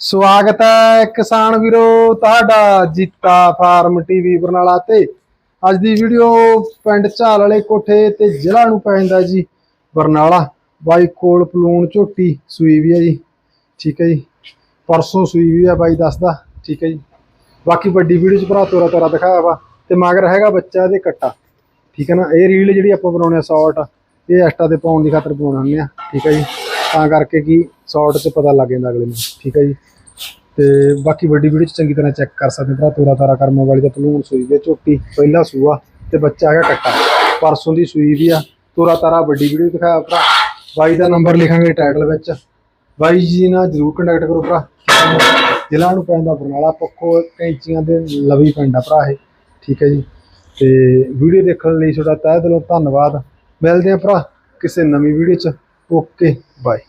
ਸਵਾਗਤ ਹੈ ਕਿਸਾਨ ਵੀਰੋ ਤੁਹਾਡਾ ਜੀਤਾ ਫਾਰਮ ਟੀਵੀ ਬਰਨਾਲਾ ਤੇ। ਅੱਜ ਦੀ ਵੀਡੀਓ ਪਿੰਡ ਝਾਲ ਵਾਲੇ ਕੋਠੇ ਤੇ ਜ਼ਿਲ੍ਹਾ ਨੂੰ ਪੈਂਦਾ ਜੀ, ਬਰਨਾਲਾ। ਬਾਈ ਕੋਲ ਪਲੂਣ ਝੋਟੀ ਸੂਈ ਵੀ ਹੈ ਜੀ, ਠੀਕ ਹੈ ਜੀ। ਪਰਸੋਂ ਸੂਈ ਵੀ ਹੈ ਬਾਈ ਦੱਸਦਾ ਠੀਕ ਹੈ ਜੀ। ਬਾਕੀ ਵੱਡੀ ਵੀਡੀਓ ਚ ਭਰਾ ਤੋਰਾ ਤੋਰਾ ਦਿਖਾਇਆ ਵਾ, ਤੇ ਮਗਰ ਹੈਗਾ ਬੱਚਾ ਇਹਦੇ ਕੱਟਾ, ਠੀਕ ਹੈ ਨਾ। ਇਹ ਰੀਲ ਜਿਹੜੀ ਆਪਾਂ ਬਣਾਉਣੇ ਆ ਸ਼ਾਰਟ ਇਹ ਐਸਟਾ ਤੇ ਪਾਉਣ ਦੀ ਖਾਤਰ ਬਣਾਉਣੇ ਹੁੰਦੇ ਆ, ਠੀਕ ਹੈ ਜੀ। ਤਾਂ ਕਰਕੇ ਕੀ ਸ਼ਾਰਟ 'ਚ ਪਤਾ ਲੱਗ ਜਾਂਦਾ ਅਗਲੇ ਨੂੰ, ਠੀਕ ਹੈ ਜੀ? ਤੇ ਬਾਕੀ ਵੱਡੀ ਵੀਡੀਓ 'ਚ ਚੰਗੀ ਤਰ੍ਹਾਂ ਚੈੱਕ ਕਰ ਸਕਦੇ ਭਰਾ, ਤੋਰਾ ਤਾਰਾ ਕਰਮ ਵਾਲੀ ਦਾ ਪਲੂਣ ਸੂਈ ਦੇ ਝੋਟੀ ਪਹਿਲਾ ਸੂਆ ਤੇ ਬੱਚਾ ਹੈਗਾ ਕੱਟਾ। ਪਰਸੋਂ ਦੀ ਸੂਈ ਵੀ ਆ। ਤੋਰਾ ਤਾਰਾ ਵੱਡੀ ਵੀਡੀਓ ਦਿਖਾਇਆ ਭਰਾ। ਬਾਈ ਦਾ ਨੰਬਰ ਲਿਖਾਂਗੇ ਟਾਈਟਲ ਵਿੱਚ। ਬਾਈ ਜੀ ਨਾਲ ਜਰੂਰ ਕੰਟੈਕਟ ਕਰੋ ਭਰਾ। ਜ਼ਿਲ੍ਹਾ ਨੂੰ ਪੈਂਦਾ ਬਰਨਾਲਾ, ਪੱਖੋ ਕੈਂਚੀਆਂ ਦੇ ਲਵੀ ਪੈਂਦਾ ਭਰਾ ਇਹ, ਠੀਕ ਹੈ ਜੀ? ਤੇ ਵੀਡੀਓ ਦੇਖਣ ਲਈ ਤੁਹਾਡਾ ਤਹਿ ਦਿਲੋਂ ਧੰਨਵਾਦ। ਮਿਲਦੇ ਹਾਂ ਭਰਾ ਕਿਸੇ ਨਵੀਂ ਵੀਡੀਓ 'ਚ। Okay bye